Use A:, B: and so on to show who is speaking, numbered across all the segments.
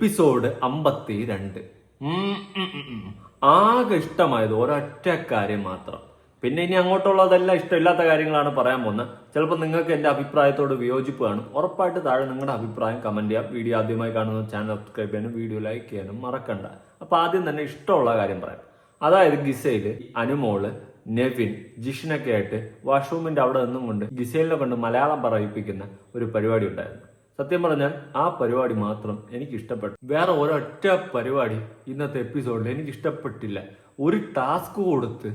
A: Episode അമ്പത്തി രണ്ട്. ആകെ ഇഷ്ടമായത് ഒരൊറ്റ കാര്യം മാത്രം. പിന്നെ ഇനി അങ്ങോട്ടുള്ളതെല്ലാം ഇഷ്ടമില്ലാത്ത കാര്യങ്ങളാണ് പറയാൻ പോകുന്നത്. ചിലപ്പോൾ നിങ്ങൾക്ക് എന്റെ അഭിപ്രായത്തോട് വിയോജിപ്പ് കാണും. ഉറപ്പായിട്ട് താഴെ നിങ്ങളുടെ അഭിപ്രായം കമന്റ് ചെയ്യാം. വീഡിയോ ആദ്യമായി കാണുന്ന ചാനൽ സബ്സ്ക്രൈബ് ചെയ്യാനും വീഡിയോ ലൈക്ക് ചെയ്യാനും മറക്കണ്ട. അപ്പോൾ ആദ്യം തന്നെ ഇഷ്ടമുള്ള കാര്യം പറയാം. അതായത് ഗിസയിൽ അനുമോൾ നെവിൻ ജിഷിനൊക്കെ ആയിട്ട് വാഷ്റൂമിന്റെ അവിടെ നിന്നും കൊണ്ട് ഗിസയിലെ കൊണ്ട് മലയാളം പറയിപ്പിക്കുന്ന ഒരു പരിപാടി ഉണ്ടായിരുന്നു. സത്യം പറഞ്ഞാൽ ആ പരിപാടി മാത്രം എനിക്ക് ഇഷ്ടപ്പെട്ടു വേറെ ഒരൊറ്റ പരിപാടി ഇന്നത്തെ എപ്പിസോഡിൽ എനിക്ക് ഇഷ്ടപ്പെട്ടില്ല ഒരു ടാസ്ക് കൊടുത്ത്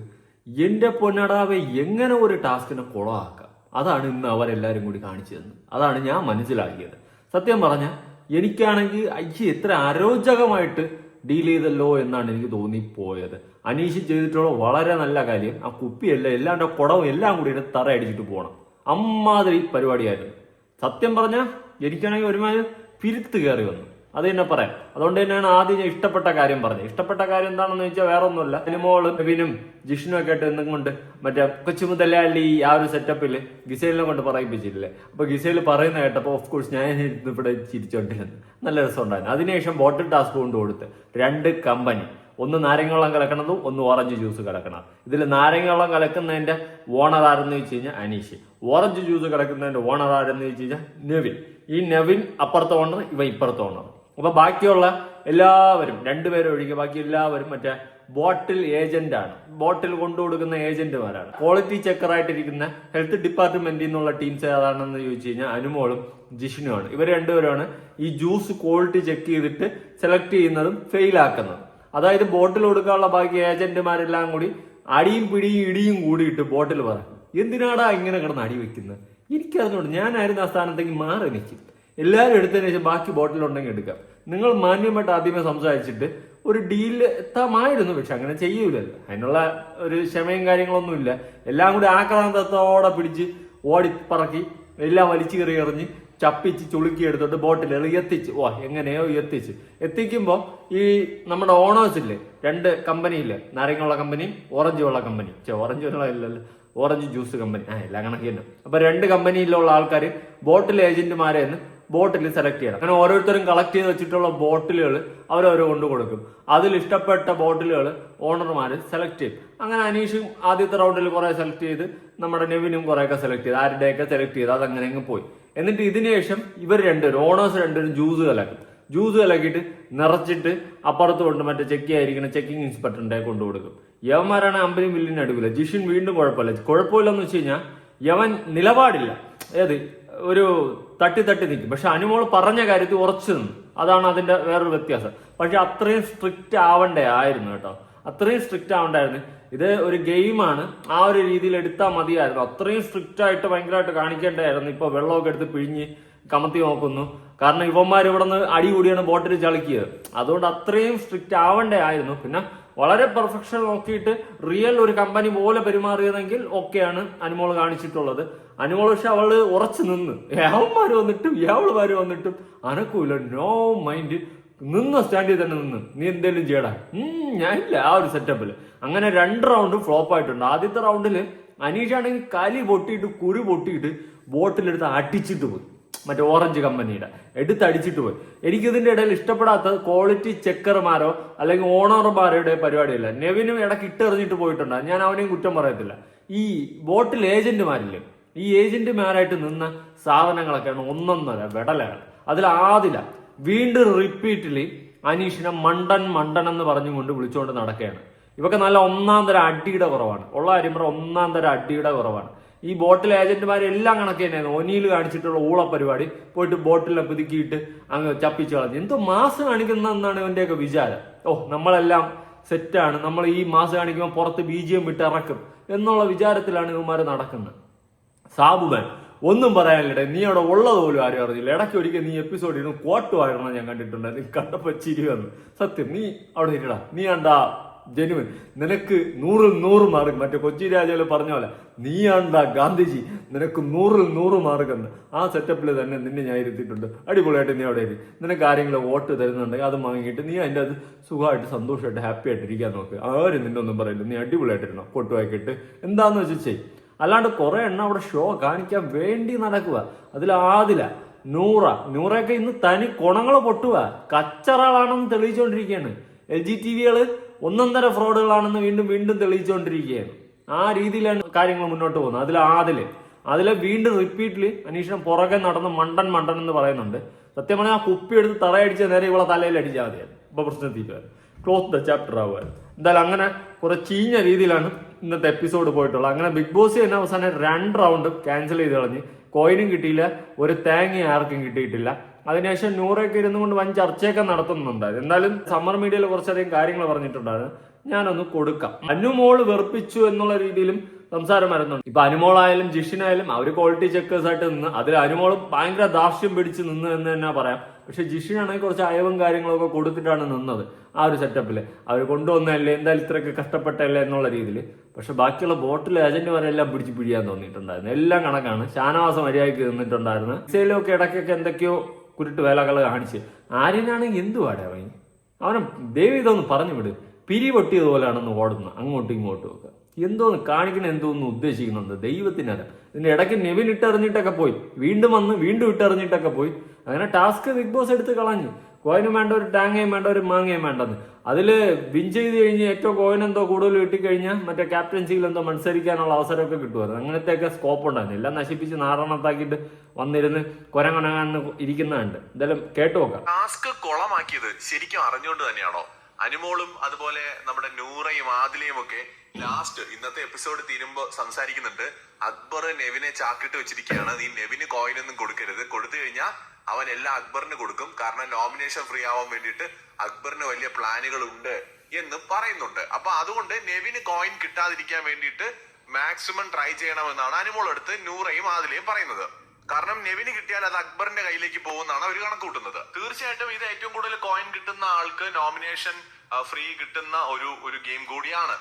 A: എന്റെ പൊന്നടാവെ എങ്ങനെ ഒരു ടാസ്കിനെ കുളമാക്കാം അതാണ് ഇന്ന് അവരെല്ലാരും കൂടി കാണിച്ചു തന്നത്. അതാണ് ഞാൻ മനസ്സിലാക്കിയത്. സത്യം പറഞ്ഞാൽ എനിക്കാണെങ്കിൽ അയ്യ എത്ര അരോചകമായിട്ട് ഡീൽ ചെയ്തല്ലോ എന്നാണ് എനിക്ക് തോന്നിപ്പോയത്. അനീഷ് ചെയ്തിട്ടുള്ള വളരെ നല്ല കാര്യം ആ കുപ്പിയല്ല എല്ലാണ്ട് കുടവും എല്ലാം കൂടി തറ അടിച്ചിട്ട് പോകണം അമ്മാതിരി പരിപാടിയായിരുന്നു. സത്യം പറഞ്ഞാൽ എനിക്കാണെങ്കിൽ ഒരുമാതിരി പിരുത്ത് കയറി വന്നു. അത് തന്നെ പറയാം. അതുകൊണ്ട് തന്നെയാണ് ആദ്യം ഇഷ്ടപ്പെട്ട കാര്യം പറഞ്ഞത്. ഇഷ്ടപ്പെട്ട കാര്യം എന്താണെന്ന് വെച്ചാൽ വേറെ ഒന്നുമില്ല സിനിമകളും നവീനും ജിഷ്ണു ഒക്കെ ആയിട്ട് എന്തും കൊണ്ട് മറ്റേ കൊച്ചുമുതലാളി ഈ ആ ഒരു സെറ്റപ്പിൽ ഗിസൈലിനെ കൊണ്ട് പറയിപ്പിച്ചിട്ടില്ലേ? അപ്പൊ ഗിസൈൽ പറയുന്ന കേട്ടപ്പോൾ ഓഫ് കോഴ്സ് ഞാൻ ഇവിടെ ചിരിച്ചോണ്ടിരുന്നു. നല്ല രസമുണ്ടായിരുന്നു. അതിനുശേഷം ബോട്ടിൽ ടാസ്ക് കൊണ്ട് കൊടുത്ത് രണ്ട് കമ്പനി ഒന്ന് നാരങ്ങവെള്ളം കലക്കണതും ഒന്ന് ഓറഞ്ച് ജ്യൂസ് കലക്കണം. ഇതിൽ നാരങ്ങവെള്ളം കലക്കുന്നതിന്റെ ഓണർ ആരെന്ന് വെച്ച് കഴിഞ്ഞാൽ അനീഷ്. ഓറഞ്ച് ജ്യൂസ് കലക്കുന്നതിന്റെ ഓണർ ആരെന്ന് വെച്ച് കഴിഞ്ഞാൽ നെവിൻ. ഈ നെവിൻ അപ്പുറത്തെ ഓണർ ഇവ ഇപ്പുറത്തെ ഓണർ അപ്പൊ ബാക്കിയുള്ള എല്ലാവരും രണ്ടുപേരും ഒഴികെ ബാക്കി എല്ലാവരും മറ്റേ ബോട്ടിൽ ഏജന്റ് ആണ്. ബോട്ടിൽ കൊണ്ടു കൊടുക്കുന്ന ഏജന്റുമാരാണ് ക്വാളിറ്റി ചെക്കറായിട്ടിരിക്കുന്ന ഹെൽത്ത് ഡിപ്പാർട്ട്മെന്റിൽ നിന്നുള്ള ടീംസ് ഏതാണെന്ന് ചോദിച്ചു കഴിഞ്ഞാൽ അനുമോളും ജിഷ്ണുമാണ് ഇവർ രണ്ടുപേരാണ് ഈ ജ്യൂസ് ക്വാളിറ്റി ചെക്ക് ചെയ്തിട്ട് സെലക്ട് ചെയ്യുന്നതും ഫെയിൽ ആക്കുന്നതും. അതായത് ബോട്ടിൽ കൊടുക്കാനുള്ള ബാക്കി ഏജന്റുമാരെല്ലാം കൂടി അടിയും പിടിയും ഇടിയും കൂടിയിട്ട് ബോട്ടിൽ പറയും എന്തിനാടാ ഇങ്ങനെ കിടന്ന് അടി വെക്കുന്നത് എനിക്കതിനോട് ഞാനായിരുന്നു ആ സ്ഥാനത്തേക്ക് മാറി നിൽക്കും. എല്ലാവരും എടുത്തതിന് ശേഷം ബാക്കി ബോട്ടിൽ ഉണ്ടെങ്കിൽ എടുക്കാം. നിങ്ങൾ മാന്യമായിട്ട് ആദ്യമേ സംസാരിച്ചിട്ട് ഒരു ഡീൽ എത്താമായിരുന്നു പക്ഷെ അങ്ങനെ ചെയ്യൂലല്ലോ. അതിനുള്ള ഒരു ക്ഷമയും കാര്യങ്ങളൊന്നുമില്ല. എല്ലാം കൂടി ആക്രാന്തത്തോടെ പിടിച്ച് ഓടി പറക്കി എല്ലാം വലിച്ചു കയറി എറിഞ്ഞ് ചപ്പിച്ച് ചുളുക്കി എടുത്തോട്ട് ബോട്ടിൽ എത്തിച്ച്. ഓ എങ്ങനെയോ എത്തിച്ച്. എത്തിക്കുമ്പോൾ ഈ നമ്മുടെ ഓണേഴ്സ് ഇല്ലേ രണ്ട് കമ്പനിയില്ലേ നാരങ്ങളുള്ള കമ്പനിയും ഓറഞ്ച് വെള്ള കമ്പനി ഓറഞ്ച് വെള്ളം ഇല്ലല്ലോ. Orange juice company. ആ എല്ലാം കണക്ക് തന്നെ. അപ്പൊ രണ്ട് കമ്പനിയിലുള്ള ആൾക്കാർ ബോട്ടിൽ ഏജന്റുമാരെ ബോട്ടിൽ സെലക്ട് ചെയ്യണം. അങ്ങനെ ഓരോരുത്തരും കളക്ട് ചെയ്ത് വെച്ചിട്ടുള്ള ബോട്ടിലുകൾ അവരോരോ കൊണ്ടു കൊടുക്കും. അതിൽ ഇഷ്ടപ്പെട്ട ബോട്ടിലുകൾ ഓണർമാർ സെലക്ട് ചെയ്യും. അങ്ങനെ അനീഷും ആദ്യത്തെ റൗണ്ടിൽ കുറെ സെലക്ട് ചെയ്ത് നമ്മുടെ നെവിനും കുറെയൊക്കെ സെലക്ട് ചെയ്ത്. ആരുടെയൊക്കെ സെലക്ട് ചെയ്ത് അതങ്ങനെ അങ്ങ് പോയി. എന്നിട്ട് ഇതിനുശേഷം ഇവർ രണ്ടുപേരും ഓണേഴ്സ് രണ്ടുപേരും ജ്യൂസ് കലക്കും. ജ്യൂസ് കലക്കിയിട്ട് നിറച്ചിട്ട് അപ്പുറത്ത് കൊണ്ട് മറ്റേ ചെക്കി ആയിരിക്കുന്ന ചെക്കിംഗ് ഇൻസ്പെക്ടറിന്റെ കൊണ്ടു കൊടുക്കും. യവന്മാരാണ് അമ്പതി വില്ലിന് അടുക്കില്ല ജിഷിൻ വീണ്ടും കുഴപ്പമില്ല. കുഴപ്പമില്ലെന്ന് വെച്ച് കഴിഞ്ഞാൽ യവൻ നിലപാടില്ല. ഏത്? ഒരു തട്ടി തട്ടി നിൽക്കും. പക്ഷെ അനുമോൾ പറഞ്ഞ കാര്യത്തിൽ ഉറച്ചു നിന്നു. അതാണ് അതിന്റെ വേറൊരു വ്യത്യാസം. പക്ഷെ അത്രയും സ്ട്രിക്റ്റ് ആവണ്ടേ? ആയിരുന്നു കേട്ടോ. അത്രയും സ്ട്രിക്റ്റ് ആവണ്ടായിരുന്നു. ഇത് ഒരു ഗെയിമാണ് ആ ഒരു രീതിയിൽ എടുത്താൽ മതിയായിരുന്നു. അത്രയും സ്ട്രിക്റ്റ് ആയിട്ട് ഭയങ്കരമായിട്ട് കാണിക്കേണ്ടായിരുന്നു. ഇപ്പൊ വെള്ളമൊക്കെ എടുത്ത് പിഴിഞ്ഞ് കമത്തി നോക്കുന്നു. കാരണം ഇവന്മാർ ഇവിടെ നിന്ന് അടി കൂടിയാണ് ബോട്ടിൽ ചളിക്കിയത് അതുകൊണ്ട് അത്രയും സ്ട്രിക്റ്റ് ആവണ്ടേ ആയിരുന്നു. പിന്നെ വളരെ പെർഫെക്ഷൻ നോക്കിയിട്ട് റിയൽ ഒരു കമ്പനി പോലെ പെരുമാറിയതെങ്കിൽ ഓക്കെയാണ് അനുമോൾ കാണിച്ചിട്ടുള്ളത്. അനുമോൾ പക്ഷെ അവൾ ഉറച്ചു നിന്ന്. യാവന്മാര് വന്നിട്ടും ഏവളുമാര് വന്നിട്ടും അനക്കൂല. നോ മൈൻഡ് നിന്ന സ്റ്റാൻഡിൽ തന്നെ നിന്ന്. നീ എന്തേലും ചെയ്യടാ. ഞാനില്ല ആ ഒരു സെറ്റപ്പിൽ അങ്ങനെ രണ്ട് റൗണ്ടും ഫ്ലോപ്പ് ആയിട്ടുണ്ട്. ആദ്യത്തെ റൗണ്ടിൽ അനീഷാണെങ്കിൽ കലി പൊട്ടിയിട്ട് കുരു പൊട്ടിയിട്ട് ബോട്ടിലെടുത്ത് അടിച്ചിട്ട് പോയി. മറ്റേ ഓറഞ്ച് കമ്പനിയുടെ. എടുത്തടിച്ചിട്ട് പോയി. എനിക്കിതിന്റെ ഇടയിൽ ഇഷ്ടപ്പെടാത്ത ക്വാളിറ്റി ചെക്കർമാരോ അല്ലെങ്കിൽ ഓണർമാരുടെ പരിപാടിയല്ല. നെവിനും ഇടയ്ക്ക് ഇട്ടെറിഞ്ഞിട്ട് പോയിട്ടുണ്ട്. ഞാൻ അവനെയും കുറ്റം പറയത്തില്ല. ഈ ബോട്ടിൽ ഏജന്റുമാരില്ലേ ഈ ഏജന്റുമാരായിട്ട് നിന്ന സാധനങ്ങളൊക്കെയാണ് ഒന്നൊന്നര വെടലാണ് അതിൽ ആദില വീണ്ടും റിപ്പീറ്റിലി അനീഷിനെ മണ്ടൻ മണ്ടൻ എന്ന് പറഞ്ഞുകൊണ്ട് വിളിച്ചുകൊണ്ട് നടക്കുകയാണ്. ഇവക്ക് നല്ല ഒന്നാം തരം അടിയുടെ കുറവാണ്. ഉള്ള കാര്യം പറഞ്ഞാൽ ഒന്നാം തരം അടിയുടെ കുറവാണ്. ഈ ബോട്ടിൽ ഏജന്റുമാരെല്ലാം കണക്ക് തന്നെയാണ് ഒനിയിൽ കാണിച്ചിട്ടുള്ള ഊള പരിപാടി. പോയിട്ട് ബോട്ടിലെ പുതുക്കിയിട്ട് അങ്ങ് ചപ്പിച്ച് കളഞ്ഞു. എന്തോ മാസ് കാണിക്കുന്ന എന്നാണ് ഇവന്റെയൊക്കെ വിചാരം. ഓ നമ്മളെല്ലാം സെറ്റാണ്. നമ്മൾ ഈ മാസ് കാണിക്കുമ്പോൾ പുറത്ത് ബി ജി എം വിട്ട് ഇറക്കും എന്നുള്ള വിചാരത്തിലാണ് ഇവന്മാർ നടക്കുന്നത്. സാബുബൻ ഒന്നും പറയാനില്ല നീ അവിടെ ഉള്ളത് പോലും ആരും അറിഞ്ഞില്ല. ഇടയ്ക്ക് ഒരിക്കൽ നീ എപ്പിസോഡ് ഇരുന്ന് കോട്ടുമായിരുന്നു ഞാൻ കണ്ടിട്ടുണ്ട്. നീ കണ്ടപ്പോ ചിരി വന്നു. സത്യം നീ അവിടെ ഇരടാ. നീ കണ്ടാ ജനുവൻ നിനക്ക് നൂറിൽ നൂറ് മാർക്ക് മറ്റേ കൊച്ചി രാജാവ് പറഞ്ഞ പോലെ നീയാണ്ടാ ഗാന്ധിജി നിനക്ക് നൂറിൽ നൂറ് മാർക്കെന്ന് ആ സെറ്റപ്പിൽ തന്നെ നിന്നെ ഞാൻ ഇരുത്തിയിട്ടുണ്ട്. അടിപൊളിയായിട്ട് നീ അവിടെ ഇരി. നിനക്ക് ആരെങ്കിലും വോട്ട് തരുന്നുണ്ടെങ്കിൽ അത് വാങ്ങിയിട്ട് നീ അതിന്റെ അത് സുഖമായിട്ട് സന്തോഷമായിട്ട് ഹാപ്പി ആയിട്ട് ഇരിക്കാൻ നോക്ക്. ആരും നിന്നെ ഒന്നും പറയില്ല. നീ അടിപൊളിയായിട്ടിരുന്നോ കൊട്ടുവാക്കിയിട്ട് എന്താന്ന് വെച്ചാൽ ചെയ് അല്ലാണ്ട് കുറെ എണ്ണം അവിടെ ഷോ കാണിക്കാൻ വേണ്ടി നടക്കുക. അതിൽ ആദില നൂറ നൂറയൊക്കെ ഇന്ന് തനി കുണങ്ങൾ പൊട്ടുക കച്ചറകളാണെന്ന് തെളിയിച്ചുകൊണ്ടിരിക്കുകയാണ് എൽ ജി ടി വികൾ ഒന്നൊന്നര ഫ്രോഡുകളാണെന്ന് വീണ്ടും വീണ്ടും തെളിയിച്ചുകൊണ്ടിരിക്കുകയാണ്. ആ രീതിയിലാണ് കാര്യങ്ങൾ മുന്നോട്ട് പോകുന്നത്. അതിൽ ആദിൽ അതിലെ വീണ്ടും റിപ്പീറ്റിൽ അനീഷിനെ പുറകെ നടന്ന് മണ്ടൻ മണ്ടൻ എന്ന് പറയുന്നുണ്ട്. സത്യം പറഞ്ഞാൽ ആ കുപ്പി എടുത്ത് തറയടിച്ച നേരെ ഇവളെ തലയിൽ അടിച്ചാൽ മതിയായിരുന്നു. ഇപ്പൊ പ്രശ്നം തീരുമാനം. ക്ലോസ് ദ ചാപ്റ്റർ ആവുക എന്തായാലും അങ്ങനെ കുറെ ചീഞ്ഞ രീതിയിലാണ് ഇന്നത്തെ എപ്പിസോഡ് പോയിട്ടുള്ളത്. അങ്ങനെ ബിഗ് ബോസ് തന്നെ അവസാനം രണ്ട് റൗണ്ടും ക്യാൻസൽ ചെയ്ത് കളഞ്ഞ്. കോയിനും കിട്ടിയില്ല. ഒരു തേങ്ങ ആർക്കും കിട്ടിയിട്ടില്ല. അതിനുശേഷം നൂറൊക്കെ ഇരുന്നു കൊണ്ട് വൻ ചർച്ചയൊക്കെ നടത്തുന്നുണ്ടായിരുന്നു എന്നാലും സമ്മർ മീഡിയയിൽ കുറച്ചധികം കാര്യങ്ങൾ പറഞ്ഞിട്ടുണ്ടായിരുന്നു. ഞാനൊന്ന് കൊടുക്കാം. അനുമോൾ വെറുപ്പിച്ചു എന്നുള്ള രീതിയിലും സംസാരം വരുന്നുണ്ട്. ഇപ്പൊ അനുമോളായാലും ജിഷിനായാലും അവർ ക്വാളിറ്റി ചെക്കേഴ്സ് ആയിട്ട് നിന്ന് അതിൽ അനുമോൾ ഭയങ്കര ദാർഷ്യം പിടിച്ച് നിന്ന് എന്ന് തന്നെ പറയാം. പക്ഷെ ജിഷിനാണെങ്കിൽ കുറച്ച് അയവും കാര്യങ്ങളൊക്കെ കൊടുത്തിട്ടാണ് നിന്നത് ആ ഒരു സെറ്റപ്പിൽ അവർ കൊണ്ടുവന്നതല്ലേ എന്തായാലും ഇത്രയൊക്കെ കഷ്ടപ്പെട്ടല്ലേ എന്നുള്ള രീതിയിൽ പക്ഷെ ബാക്കിയുള്ള ബോട്ടിൽ ഏജന്റുമാരെല്ലാം പിടിച്ച് പിഴിയാൻ തോന്നിയിട്ടുണ്ടായിരുന്നു. എല്ലാം കണക്കാണ്. ഷാനവാസം മര്യാദയ്ക്ക് നിന്നിട്ടുണ്ടായിരുന്നു. സെയിലൊക്കെ ഇടയ്ക്കൊക്കെ എന്തൊക്കെയോ കുരുട്ട് വേലകൾ കാണിച്ച്. ആര്യനാണെങ്കിൽ എന്തുവാടെ അവൻ? അവനെ ദേവി ഇതൊന്ന് പറഞ്ഞു വിട് പിരി പൊട്ടിയതുപോലെയാണെന്ന് ഓടുന്നത് അങ്ങോട്ടും ഇങ്ങോട്ടും ഒക്കെ. എന്തോന്ന് കാണിക്കണ എന്തോന്ന് ഉദ്ദേശിക്കുന്നുണ്ട്? ദൈവത്തിനത് ഇതിന്റെ ഇടയ്ക്ക് നെവിൻ ഇട്ടെറിഞ്ഞിട്ടൊക്കെ പോയി. വീണ്ടും വന്ന് വീണ്ടും ഇട്ടറിഞ്ഞിട്ടൊക്കെ പോയി. അങ്ങനെ ടാസ്ക് ബിഗ് ബോസ് എടുത്ത് കളഞ്ഞു. കോയിനും വേണ്ട ഒരു ടാങ്ങയും വേണ്ട ഒരു മാങ്ങയും വേണ്ടെന്ന്. അതിൽ വിൻ ചെയ്ത് കഴിഞ്ഞ് ഏറ്റവും കോയിൻ എന്തോ കൂടുതൽ കിട്ടിക്കഴിഞ്ഞാൽ മറ്റേ ക്യാപ്റ്റൻസിയിൽ എന്തോ മത്സരിക്കാനുള്ള അവസരമൊക്കെ കിട്ടുമായിരുന്നു അങ്ങനത്തെയൊക്കെ സ്കോപ്പ് ഉണ്ടായിരുന്നു. എല്ലാം നശിപ്പിച്ച് നാറണത്താക്കിയിട്ട് വന്നിരുന്ന് കൊരങ്ങൊണങ്ങാന്ന് ഇരിക്കുന്നുണ്ട്. എന്തായാലും കേട്ടു നോക്കാം.
B: ടാസ്ക് കുളമാക്കിയത് ശരിക്കും അറിഞ്ഞുകൊണ്ട് തന്നെയാണോ? അനുമോളും അതുപോലെ നമ്മുടെ നൂറയും ആദിലയും ഒക്കെ ലാസ്റ്റ് ഇന്നത്തെ എപ്പിസോഡ് തീരുമ്പോ സംസാരിക്കുന്നുണ്ട്. അക്ബർ നെവിനെ ചാക്കിട്ട് വെച്ചിരിക്കുകയാണ്. നീ നെവിന് കോയിൻ ഒന്നും കൊടുക്കരുത്. കൊടുത്തു കഴിഞ്ഞാൽ അവൻ എല്ലാം അക്ബറിന് കൊടുക്കും. കാരണം നോമിനേഷൻ ഫ്രീ ആവാൻ വേണ്ടിയിട്ട് അക്ബറിന് വലിയ പ്ലാനുകൾ ഉണ്ട് എന്ന് പറയുന്നുണ്ട്. അപ്പൊ അതുകൊണ്ട് നെവിന് കോയിൻ കിട്ടാതിരിക്കാൻ വേണ്ടിയിട്ട് മാക്സിമം ട്രൈ ചെയ്യണമെന്നാണ് അനുമോൾ എടുത്ത് നൂറയും ആദിലയും പറയുന്നത്. കാരണം നെവിന് കിട്ടിയാൽ അത് അക്ബറിന്റെ കയ്യിലേക്ക് പോകുന്നതാണ് അവർ കണക്ക് കൂട്ടുന്നത് തീർച്ചയായിട്ടും ഇത് ഏറ്റവും കൂടുതൽ കോയിൻ കിട്ടുന്ന ആൾക്ക് നോമിനേഷൻ ഫ്രീ കിട്ടുന്ന ഒരു ഒരു ഗെയിം കൂടിയാണ്.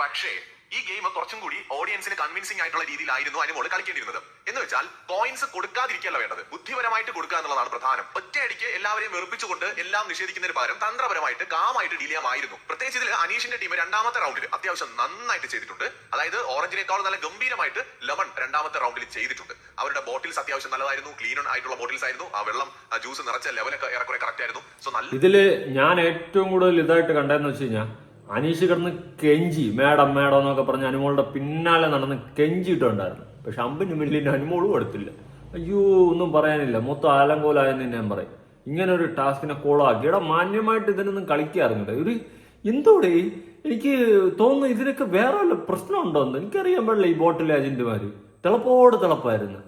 B: പക്ഷേ ഈ ഗെയിം കുറച്ചും കൂടി ഓഡിയൻസിന് കൺവിൻസിംഗ് ആയിട്ടുള്ള രീതിയിലായിരുന്നു അനുമോൾ കളിക്കേണ്ടിയിരുന്നത് എന്ന് വെച്ചാൽ കോയിൻസ് കൊടുക്കാതിരിക്കല്ല വേണ്ടത്. ബുദ്ധിപരമായിട്ട് കൊടുക്കുക എന്നുള്ളതാണ് പ്രധാനം. ഒറ്റയടിക്ക് എല്ലാവരെയും വെറുപ്പിച്ചുകൊണ്ട് എല്ലാം നിഷേധിക്കുന്നതിന് പകരം തന്ത്രപരമായിട്ട് കാമായിട്ട് ഡീൽ ചെയ്യാമായിരുന്നു. പ്രത്യേകിച്ച് ഇതിൽ അനീഷിന്റെ ടീം രണ്ടാമത്തെ റൗണ്ടിൽ അത്യാവശ്യം നന്നായിട്ട് ചെയ്തിട്ടുണ്ട്. അതായത് ഓറഞ്ചിനേക്കാൾ നല്ല ഗംഭീരമായിട്ട് ലെമൺ രണ്ടാമത്തെ റൗണ്ടിൽ ചെയ്തിട്ടുണ്ട്. അവരുടെ ബോട്ടിൽസ് അത്യാവശ്യം നല്ലതായിരുന്നു. ക്ലീൻ ആയിട്ടുള്ള ബോട്ടിൽസ് ആയിരുന്നു. ആ വെള്ളം ജ്യൂസ് നിറച്ച ലെവലൊക്കെ ഏറെക്കുറെ കറക്റ്റ് ആയിരുന്നു. സോ നല്ല
A: ഇതിൽ ഞാൻ ഏറ്റവും കൂടുതൽ ഇതായിട്ട് കണ്ടെന്ന് വെച്ച് കഴിഞ്ഞാൽ അനീഷ് കിടന്ന് കെഞ്ചി മേഡം മേഡം എന്നൊക്കെ പറഞ്ഞ് അനുമോളുടെ പിന്നാലെ നടന്ന് കെഞ്ചിയിട്ടുണ്ടായിരുന്നു. പക്ഷെ അമ്പിന് മില്ലിന് അനുമോളും എടുത്തില്ല അയ്യോ ഒന്നും പറയാനില്ല. മൊത്തം ആലങ്കോലായെന്ന് ഞാൻ പറയും. ഇങ്ങനെ ഒരു ടാസ്കിനെ കോളാക്കി ഇവിടെ മാന്യമായിട്ട് ഇതിനൊന്നും കളിക്കാറുണ്ട് ഒരു എന്തോടെ? എനിക്ക് തോന്നുന്നു ഇതിനൊക്കെ വേറെ വല്ല പ്രശ്നമുണ്ടോന്ന് എനിക്കറിയാൻ പാടില്ല ഈ ബോട്ടിലെ ഏജന്റുമാര് തിളപ്പോട് തിളപ്പായിരുന്നു.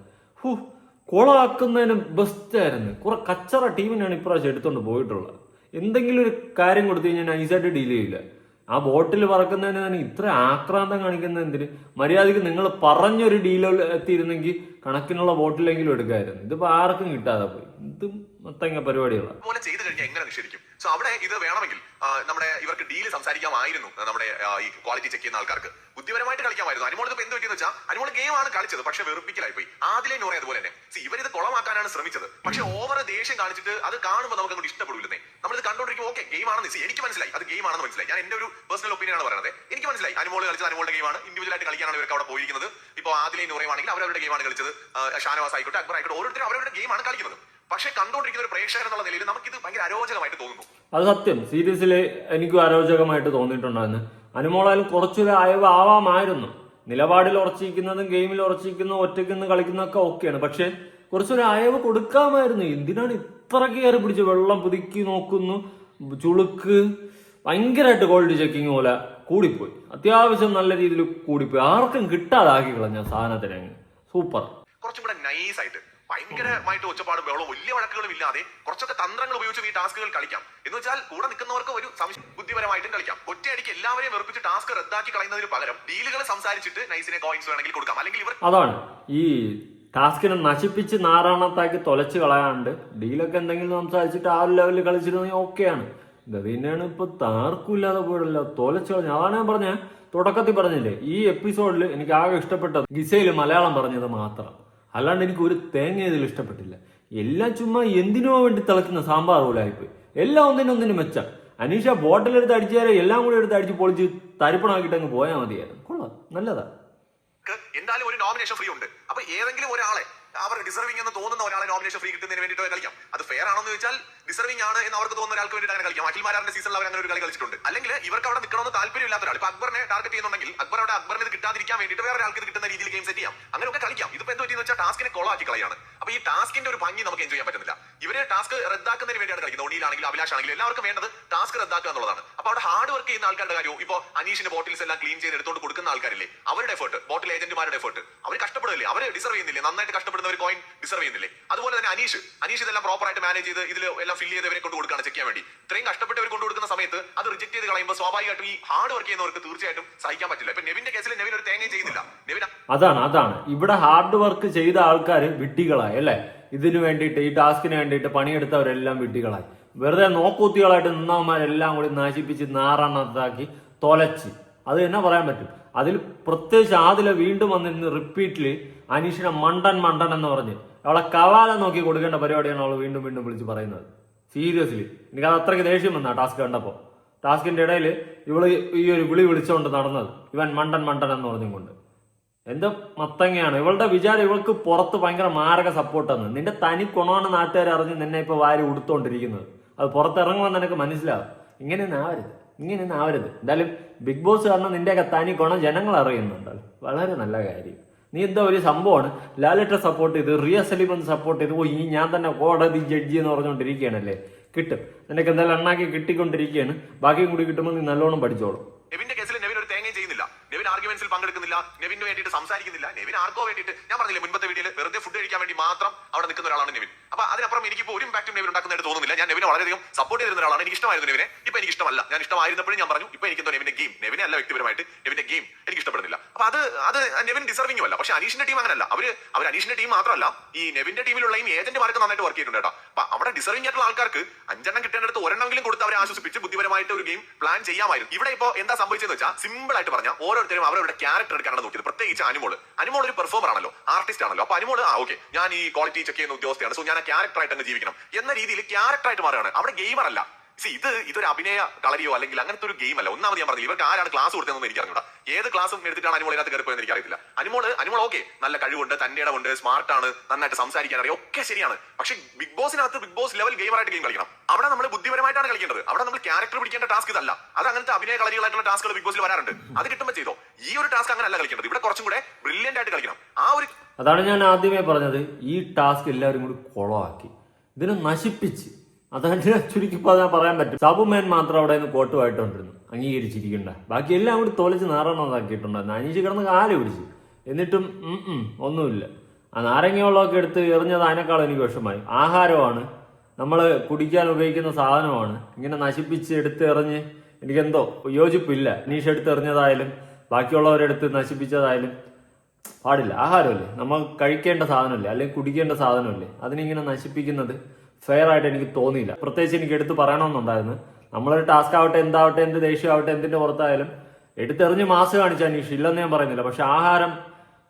A: ഹൂ കോളാക്കുന്നതിന് ബെസ്റ്റ് ആയിരുന്നു. കുറെ കച്ചറ ടീമിനാണ് ഇപ്രാവശ്യം എടുത്തുകൊണ്ട് പോയിട്ടുള്ളത്. എന്തെങ്കിലും ഒരു കാര്യം കൊടുത്തു കഴിഞ്ഞാൽ നൈസായിട്ട് ഡീൽ ചെയ്യില്ല. ആ ബോട്ടിൽ പറക്കുന്നതിന് തന്നെ ഇത്ര ആക്രാന്തം കാണിക്കുന്ന എന്തിന്? മര്യാദയ്ക്ക് നിങ്ങൾ പറഞ്ഞൊരു ഡീലിൽ എത്തിയിരുന്നെങ്കിൽ കണക്കിനുള്ള ബോട്ടിലെങ്കിലും എടുക്കായിരുന്നു. ഇതിപ്പോൾ ആർക്കും കിട്ടാതെ പോയി. ഇത് മത്തങ്ങ പരിപാടികളാണ്
B: പോലെ ചെയ്തു കഴിഞ്ഞാൽ എങ്ങനെ നിഷേധിക്കും? സോ അവിടെ ഇത് വേണമെങ്കിൽ നമ്മുടെ ഇവർക്ക് ഡീൽ സംസാരിക്കാമായിരുന്നു നമ്മുടെ ഈ ക്വാളിറ്റി ചെക്ക് ചെയ്യുന്ന ആൾക്കാർക്ക്. ബുദ്ധിപരമായിട്ട് കളിക്കാമായിരുന്നു. അനുമോൾ ഇപ്പൊ എന്ത് പറ്റിയെന്ന് വെച്ചാൽ അനുമോൾ ഗെയിം ആണ് കളിച്ചത് പക്ഷെ വെറുപ്പിക്കലായി പോയി ആദ്യം നൂറെ അതുപോലെ തന്നെ. ഇവർ ഇത് കുളമാക്കാനാണ് ശ്രമിച്ചത്. പക്ഷെ ഓവർ ദേഷ്യം കാണിച്ചിട്ട് അത് കാണുമ്പോൾ നമുക്ക് അങ്ങോട്ട് ഇഷ്ടപ്പെടില്ലെന്നേ നമ്മളിത് കണ്ടുകൊണ്ടിരിക്കും ഓക്കെ ഗെയിം ആണെന്ന് എനിക്ക് മനസ്സിലായി. അത് ഗെയിം ആണെന്ന് മനസ്സിലായി. ഞാൻ എന്റെ ഒരു പേഴ്സണൽ ഒപ്പീനിയൻ ആണ് പറയുന്നത് എനിക്ക് മനസ്സിലായി. അനുമോൾ കളിച്ചത് അനുമോളുടെ ഗെയിമാണ് ഇൻഡിവിജ്വൽ ആയിട്ട് കളിക്കാനാണ് ഇവർക്ക് അവിടെ പോയിരിക്കുന്നത്. ഇപ്പോൾ ആദിലെ നൂറയുമാണെങ്കിൽ അവരവരുടെ ഗെയിമാണ് കളിച്ചത്. ഷാനവാസ് ആയിക്കോട്ടെ അക്ബർ ആയിക്കോട്ടെ ഓരോരുത്തരും അവരവരുടെ ഗെയിമാണ് കളിക്കുന്നത്. പക്ഷെ കണ്ടുകൊണ്ടിരിക്കുന്ന ഒരു പ്രേക്ഷകൻ എന്നുള്ള നിലയിൽ നമുക്കിത് ഭയങ്കര അരോചകമായിട്ട് തോന്നുന്നു.
A: അത് സത്യം. സീരീസിൽ എനിക്കും അരോചകമായിട്ട് തോന്നിയിട്ടുണ്ടായിരുന്നു. അനുമോളായാലും കുറച്ചൊരു അയവ് ആവാമായിരുന്നു നിലപാടിൽ ഉറച്ചിരിക്കുന്നതും ഗെയിമിൽ ഉറച്ചിരിക്കുന്നതും ഒറ്റയ്ക്ക് നിന്ന് കളിക്കുന്നതൊക്കെ ഓക്കെയാണ്. പക്ഷെ കുറച്ചൊരു അയവ് കൊടുക്കാമായിരുന്നു. എന്തിനാണ് ഇത്ര കയറി പിടിച്ച് വെള്ളം പുതുക്കി നോക്കുന്നു? ചുളുക്ക്. ഭയങ്കരമായിട്ട് ക്വാളിറ്റി ചെക്കിങ് പോലെ കൂടിപ്പോയി. അത്യാവശ്യം നല്ല രീതിയിൽ കൂടിപ്പോയി. ആർക്കും കിട്ടാതാക്കി കളഞ്ഞ സാധനത്തിന് സൂപ്പർ.
B: കുറച്ചും കൂടെ നൈസ് ആയിട്ട് ഭയങ്കരമായിട്ട് ഒച്ചപ്പാടും ബഹളവും വലിയ വഴക്കുകളും ഇല്ലാതെ കുറച്ചൊക്കെ തന്ത്രങ്ങൾ ഉപയോഗിച്ച് ഈ ടാസ്കുകൾ കളിക്കാം. എന്ന് വെച്ചാൽ കൂടെ നിൽക്കുന്നവർക്ക് ഒരു ബുദ്ധിപരമായിട്ടും കളിക്കാം. ഒറ്റയടിക്ക് എല്ലാവരെയും വെറുപ്പിച്ച് ടാസ്ക് റദ്ദാക്കി കളയുന്നതിന് പകരം ഡീലുകൾ സംസാരിച്ചിട്ട് നൈസിനെ കോയിൻസ് വേണമെങ്കിൽ കൊടുക്കാം. അല്ലെങ്കിൽ ഇവർ
A: അതാണ്. ഈ ടാസ്കിനെ നശിപ്പിച്ച് നാരായണത്താക്കി തൊലച്ച് കളയാണ്ട് ഡീലൊക്കെ എന്തെങ്കിലും സംസാരിച്ചിട്ട് ആ ഒരു ലെവലിൽ കളിച്ചിരുന്നെങ്കിൽ ഓക്കെയാണ്. ഇത് തന്നെയാണ് ഇപ്പൊ താർക്കുമില്ലാതെ പോയല്ല തൊലച്ച് കളഞ്ഞു. അതാണ് ഞാൻ പറഞ്ഞ തുടക്കത്തിൽ പറഞ്ഞില്ലേ ഈ എപ്പിസോഡിൽ എനിക്ക് ആകെ ഇഷ്ടപ്പെട്ടത് ഗിസയിൽ മലയാളം പറഞ്ഞത് മാത്രം. അല്ലാണ്ട് എനിക്ക് ഒരു തേങ്ങ ഇതിൽ ഇഷ്ടപ്പെട്ടില്ല. എല്ലാം ചുമ്മാ എന്തിനോ വേണ്ടി തിളക്കുന്ന സാമ്പാർ പോലെ ആയിപ്പോയി. എല്ലാം ഒന്നിനും ഒന്നിനും മെച്ചം. അനീഷ ബോട്ടിലെടുത്ത് അടിച്ചാലേ എല്ലാം കൂടി എടുത്ത് അടിച്ച് പൊളിച്ച് തരിപ്പണാക്കിയിട്ട് അങ്ങ് പോയാൽ മതിയായിരുന്നു. കൊള്ളാം നല്ലതാ.
B: എന്തായാലും ഒരു നോമിനേഷൻ ഫ്രീ ഉണ്ട്. അപ്പൊ ഏതെങ്കിലും ഒരാളെ അവർ ഡിസർവിംഗ് എന്ന് തോന്നുന്ന ഒരാളെ നോമിനേഷൻ ഫ്രീ കിട്ടുന്നതിന് വേണ്ടിയിട്ട് കളിക്കാം. അത് ഫെയർ ആണോ എന്ന് ചോദിച്ചാൽ ഡിസർവിംഗ് ആണ് എന്ന് അവർക്ക് തോന്നുന്ന ഒരാൾക്ക് വേണ്ടി അങ്ങനെ കളിക്കാം. അഖിൽ മാരാറിന്റെ സീസണിൽ അവർ അങ്ങനെ ഒരു കളി കളിച്ചിട്ടുണ്ട്. അല്ലെങ്കിൽ ഇവർക്ക് അവിടെ നിൽക്കണമെന്ന് താല്പര്യമില്ലാത്ത ഒരാൾ. ഇപ്പൊ അക്ബറിനെ ടാർഗറ്റ് ചെയ്യുന്നുണ്ടെങ്കിൽ അക്ബർ അവിടെ അക്ബറിന് ഇത് കിട്ടാതിരിക്കാൻ വേണ്ടിയിട്ട് വേറെ ഒരാൾക്ക് ഇത് കിട്ടുന്ന രീതിയിൽ ഗെയിം സെറ്റ് ചെയ്യാം. അങ്ങനെയൊക്കെ കളിക്കാം. ഇതിപ്പോ എന്ത് വെച്ചാൽ ടാസ്കിനെ കൊളാക്കി കളയാണ്. അപ്പൊ ഈ ടാസ്കിന്റെ ഒരു ഭംഗി നമുക്ക് എൻജോയ് ചെയ്യാൻ പറ്റുന്നില്ല. ഇവരെ ടാസ്ക് റദ്ദാക്കുന്നതിന് വേണ്ടിയാണ് കളിക്കുന്നത്. ഒണിയിലാണെങ്കിലും അഭിലാഷാണെങ്കിലും എല്ലാവർക്കും വേണ്ടത് ടാസ്ക് റദ്ദാക്കുക എന്നുള്ളതാണ്. അപ്പൊ അവിടെ ഹാർഡ് വർക്ക് ചെയ്യുന്ന ആൾക്കാരുടെ കാര്യവും ഇപ്പൊ അനീഷിന്റെ ബോട്ടിൽസ് എല്ലാം ക്ലീൻ ചെയ്ത് എടുത്തുകൊണ്ട് കൊടുക്കുന്ന ആൾക്കാരില്ലേ അവരുടെ എഫേർട്ട് ബോട്ടിൽ ഏജന്റുമാരുടെ എഫേർട്ട് അവർ കഷ്ടപ്പെടില്ലേ അവർ ഡിസർവ് ചെയ്യുന്നില്ലേ? നന്നായിട്ട് കഷ്ടപ്പെടുന്ന ഒരു കോയിൻ ഡിസർവ് ചെയ്യുന്നില്ലേ? അതുപോലെ തന്നെ അനീഷ്. അനീഷ് ഇതെല്ലാം പ്രോപ്പർ ആയിട്ട് മാനേജ് ചെയ്ത് ഇതിൽ എല്ലാം ഫില്ല് ചെയ്തവരെ കൊണ്ട് കൊടുക്കുകയാണ് ചെക്ക് ചെയ്യാൻ വേണ്ടി. ഇത്രയും കഷ്ടപ്പെട്ടവർ കൊണ്ട് കൊടുക്കുന്ന സമയത്ത് അത് റിജക്ട് ചെയ്ത് കളയുമ്പോൾ സ്വാഭാവികമായിട്ടും ഈ ഹാർഡ് വർക്ക് ചെയ്യുന്നവർക്ക് തീർച്ചയായിട്ടും സഹിക്കാൻ പറ്റില്ല. ഇപ്പൊ നെവിന്റെ കേസിൽ നെവിൻ ഒരു തേങ്ങയും ചെയ്യുന്നില്ല.
A: അതാണ് അതാണ്. ഇവിടെ ഹാർഡ് വർക്ക് ചെയ്ത ആൾക്കാർ വിട്ടികളായി അല്ലേ? ഇതിനു വേണ്ടിയിട്ട് ഈ ടാസ്കിന് വേണ്ടിയിട്ട് പണിയെടുത്തവരെല്ലാം വിട്ടികളായി വെറുതെ നോക്കൂത്തികളായിട്ട് നിന്നവന്മാരെല്ലാം കൂടി നശിപ്പിച്ച് നാറെണ്ണത്താക്കി തൊലച്ച്. അത് തന്നെ പറയാൻ പറ്റും. അതിൽ പ്രത്യേകിച്ച് ആദിലെ വീണ്ടും വന്നിരുന്ന് റിപ്പീറ്റിൽ അനീഷിനെ മണ്ടൻ മണ്ടൻ എന്ന് പറഞ്ഞ് അവളെ കവാല നോക്കി കൊടുക്കേണ്ട പരിപാടിയാണ് അവൾ വീണ്ടും വീണ്ടും വിളിച്ച് പറയുന്നത്. സീരിയസ്ലി എനിക്ക് അത് അത്രയ്ക്ക് ദേഷ്യം വന്നാ ടാസ്ക് കണ്ടപ്പോൾ. ടാസ്കിന്റെ ഇടയിൽ ഇവൾ ഈ ഒരു വിളി വിളിച്ചുകൊണ്ട് നടന്നത് ഇവൻ മണ്ടൻ മണ്ടൻ എന്ന് പറഞ്ഞുകൊണ്ട് എന്ത് മത്തങ്ങയാണ്. ഇവളുടെ വിചാരം ഇവൾക്ക് പുറത്ത് ഭയങ്കര മാരക സപ്പോർട്ടാണ് നിന്റെ തനി കുണമാണ് നാട്ടുകാർ അറിഞ്ഞ് നിന്നെ ഇപ്പൊ വാരി ഉടുത്തോണ്ടിരിക്കുന്നത്. അത് പുറത്തിറങ്ങുമെന്ന് നിനക്ക് മനസ്സിലാവും. ഇങ്ങനെയൊന്നും ആവരുത്. ഇങ്ങനെയൊന്നും ആവരുത്. എന്തായാലും ബിഗ് ബോസ് കാരണം നിന്റെയൊക്കെ തനി ഗുണം ജനങ്ങൾ അറിയുന്നുണ്ടല്ലോ വളരെ നല്ല കാര്യം. നീ എന്താ ഒരു സംഭവമാണ്? ലാലിട്ട സപ്പോർട്ട് ചെയ്ത് റിയ സലീം സപ്പോർട്ട് ചെയ്ത് ഓ ഞാൻ തന്നെ കോടതി ജഡ്ജി എന്ന് പറഞ്ഞുകൊണ്ടിരിക്കുകയാണല്ലേ? കിട്ടും. നിനക്ക് എന്തായാലും അണ്ണാക്കി കിട്ടിക്കൊണ്ടിരിക്കുകയാണ്. ബാക്കിയും കൂടി കിട്ടുമ്പോൾ നീ നല്ലോണം പഠിച്ചോളും
B: നെവിന്റെ കേസിൽ നെവിൻ ഒരു തേങ്ങയും ചെയ്യുന്നില്ല നെവിൻ ആർഗ്യുമെന്റ്സിൽ പങ്കെടുക്കുന്നില്ല. നെവിന് വേണ്ടിയിട്ട് സംസാരിക്കുന്നില്ല. നെവിൻ ആർക്കോ വേണ്ടിയിട്ട്. ഞാൻ പറഞ്ഞില്ല മുൻപത്തെ വീഡിയോയിൽ വെറുതെ ഫുഡ് കഴിക്കാൻ വേണ്ടി മാത്രം അവിടെ നിൽക്കുന്ന ഒരാളാണ് നെവിൻ. അപ്പൊ അതിനപ്പുറം എനിക്ക് ഇപ്പോൾ ഒരു ഇമ്പാക്റ്റും നെവിൻ ഉണ്ടാക്കുന്നതായിട്ട് തോന്നുന്നില്ല. ഞാൻ നെവിനെ വളരെയധികം സപ്പോർട്ട് ചെയ്തിരുന്ന ഒരാളാണ്. എനിക്ക് ഇഷ്ടമായിരുന്നു നെവിനെ. ഇപ്പൊ എനിക്ക് ഇഷ്ടമല്ല ഞാൻ ഇഷ്ടമായിരുന്നപ്പോഴും ഞാൻ പറഞ്ഞു ഇപ്പൊ എനിക്ക് നെവിന്റെ ഗെയിം നെവിനെ അല്ല വ്യക്തിപരമായിട്ട് നെവിന്റെ ഗെയിം എനിക്ക് ഇഷ്ടപ്പെടുന്നില്ല അപ്പൊ അത് അത് നെവിൻ ഡിസർവിംഗും അല്ല പക്ഷെ അനീഷിന്റെ ടീം അങ്ങനല്ല. അവർ അവർ അനീഷിന്റെ ടീം മാത്രമല്ല ഈ നെവിന്റെ ടീമിലുള്ള ഈ ഏജന്റുമാർക്ക് നന്നായിട്ട് വർക്ക് ചെയ്തിട്ടുണ്ട് കേട്ടോ. അപ്പൊ അവിടെ ഡിസർവിംഗ് ആയിട്ടുള്ള ആൾക്കാർക്ക് അഞ്ചെണ്ണം കിട്ടേണ്ടടുത്ത് ഒരെണ്ണമെങ്കിലും കൊടുത്ത് അവരെ ആശ്വസിപ്പിച്ച് ബുദ്ധിപരമായിട്ട് ഒരു ഗെയിം പ്ലാൻ ചെയ്യാമായിരുന്നു. ഇവിടെ ഇപ്പോ എന്താ സംഭവിച്ചെന്ന് വെച്ചാൽ സിമ്പിൾ ആയിട്ട് പറഞ്ഞാൽ ഓരോരുത്തരും അവരുടെ ക്യാരക്ടർ എടുക്കാനാണ് നോക്കിയത്. പ്രത്യേകിച്ച് അനുമോൾ. അനുമോൾ ഒരു പെർഫോമർ ആണല്ലോ. ആർട്ടിസ്റ്റ് ആണല്ലോ. അപ്പൊ അനുമോൾ ആ ഓക്കെ ഞാൻ ഈ ക്വാളിറ്റി ചെക്ക് ചെയ്യുന്ന ഉദ്യോഗസ്ഥയാണ്. സോ ഞാൻ ആ ക്യാരക്ടർ ആയിട്ട് അങ്ങ് ജീവിക്കണം. എന്ന രീതിയിൽ ക്യാരക്ടർ ആയിട്ട് മാറുകയാണ്. അവിടെ ഗെയിമർ അല്ല. ഇത് ഇതൊരു അഭിനയ കളരിയോ അല്ലെങ്കിൽ അങ്ങനത്തെ ഒരു ഗെയിം അല്ല. ഒന്നാമത് ഞാൻ പറഞ്ഞു ഇവർക്ക് ആരാണ് ക്ലാസ് കൊടുത്തതെന്ന് എനിക്ക് അറിഞ്ഞൂടാ ഏത് ക്ലാസ്സും എടുത്തിട്ടാണ് അനുമോൾ ഇതിനകത്ത് കയറിപ്പോയെന്ന് എനിക്ക് അറിയത്തില്ല അനുമോൾ അനുമോൾ ഓക്കെ നല്ല കഴിവുണ്ട് തന്റെ ഇടമുണ്ട് ആണ് നന്നായിട്ട് സംസാരിക്കാൻ അറിയാം ഒക്കെ ശരിയാണ്. പക്ഷെ ബിഗ് ബോസിനകത്ത് ബിഗ് ബോസ് ലെവൽ ഗെയിമായിട്ട് ഗെയിം കളിക്കണം. അവിടെ നമ്മൾ ബുദ്ധിപരമായിട്ടാണ് കളിക്കേണ്ടത്. അവിടെ നമ്മൾ ക്യാരക്ടർ പിടിക്കേണ്ട ടാസ്ക് ഇതല്ല. അത് അങ്ങനത്തെ അഭിനയ കളരികളായിട്ടുള്ള ടാസ്കുകൾ ബിഗ് ബോസിൽ വരാറുണ്ട്. അത് കിട്ടുമ്പോൾ ചെയ്തോ. ഈ ഒരു ടാസ്ക് അങ്ങനെ അല്ല കളിക്കേണ്ടത്. ഇവിടെ കുറച്ചും കൂടെ ബ്രില്യന്റ് ആയിട്ട് കളിക്കണം. ആ ഒരു
A: അതാണ് ഞാൻ ആദ്യമേ പറഞ്ഞത്. ഈ ടാസ്ക് എല്ലാവരും കൂടി കുളമാക്കി. ഇതിനെ നശിപ്പിച്ച്. അതാണ് ചുരുക്കി പറഞ്ഞാൽ പറയാൻ പറ്റും. സബുമേൻ മാത്രം അവിടെ നിന്ന് കോട്ടുമായിട്ടുണ്ടിരുന്നു അംഗീകരിച്ചിരിക്കണ്ട. ബാക്കി എല്ലാം കൂടി തൊലച്ച് നാറണമെന്നാക്കിയിട്ടുണ്ടായിരുന്നു അനീച്ച് കിടന്ന് കാൽ പിടിച്ച്. എന്നിട്ടും ഒന്നുമില്ല. ആ നാരങ്ങ എടുത്ത് എറിഞ്ഞത് അതിനേക്കാൾ എനിക്ക് വിഷമായി ആഹാരമാണ്. നമ്മൾ കുടിക്കാൻ ഉപയോഗിക്കുന്ന സാധനമാണ്. ഇങ്ങനെ നശിപ്പിച്ച് എടുത്ത് എറിഞ്ഞ് എനിക്കെന്തോ യോജിപ്പില്ല. അനീഷ് എടുത്ത് എറിഞ്ഞതായാലും ബാക്കിയുള്ളവരെടുത്ത് നശിപ്പിച്ചതായാലും പാടില്ല. ആഹാരമല്ലേ? നമ്മൾ കഴിക്കേണ്ട സാധനമല്ലേ? അല്ലെങ്കിൽ കുടിക്കേണ്ട സാധനമല്ലേ? അതിനിങ്ങനെ നശിപ്പിക്കുന്നത് ഫെയർ ആയിട്ട് എനിക്ക് തോന്നിയില്ല. പ്രത്യേകിച്ച് എനിക്ക് എടുത്ത് പറയണമെന്നുണ്ടായിരുന്നു. നമ്മളൊരു ടാസ്ക് ആവട്ടെ എന്താവട്ടെ എന്ത് ദേഷ്യമാവട്ടെ എന്തിന്റെ പുറത്തായാലും എടുത്തെറിഞ്ഞ് മാസ് കാണിച്ച അന്വേഷിച്ചു ഇല്ലെന്ന് ഞാൻ പറയുന്നില്ല പക്ഷെ ആഹാരം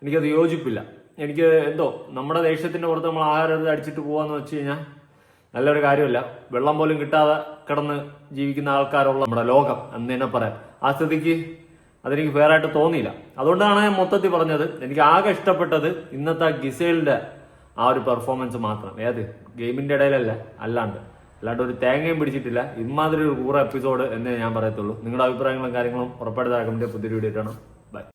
A: എനിക്കത് യോജിപ്പില്ല. എനിക്ക് എന്തോ നമ്മുടെ ദേഷ്യത്തിന്റെ പുറത്ത് നമ്മൾ ആഹാരം എടുത്ത് അടിച്ചിട്ട് പോവാന്ന് വെച്ച് കഴിഞ്ഞാൽ നല്ലൊരു കാര്യമല്ല. വെള്ളം പോലും കിട്ടാതെ കിടന്ന് ജീവിക്കുന്ന ആൾക്കാരുള്ള നമ്മുടെ ലോകം എന്ന് തന്നെ പറയാം. ആ സ്ഥിതിക്ക് അതെനിക്ക് ഫെയർ ആയിട്ട് തോന്നിയില്ല. അതുകൊണ്ടാണ് ഞാൻ മൊത്തത്തിൽ പറഞ്ഞത് എനിക്ക് ആകെ ഇഷ്ടപ്പെട്ടത് ഇന്നത്തെ ഗിസേലിന്റെ ആ ഒരു പെർഫോമൻസ് മാത്രം. ഏത്? ഗെയിമിന്റെ ഇടയിലല്ല അല്ലാണ്ട്. അല്ലാണ്ട് ഒരു തേങ്ങയും പിടിച്ചിട്ടില്ല. ഇമാതിരി ഒരു കൂറ എപ്പിസോഡ് എന്നേ ഞാൻ പറയത്തുള്ളൂ. നിങ്ങളുടെ അഭിപ്രായങ്ങളും കാര്യങ്ങളും ഉറപ്പായിട്ട് കമന്റ് പുതിയൊരു വീഡിയോ ഇട്ടാണ്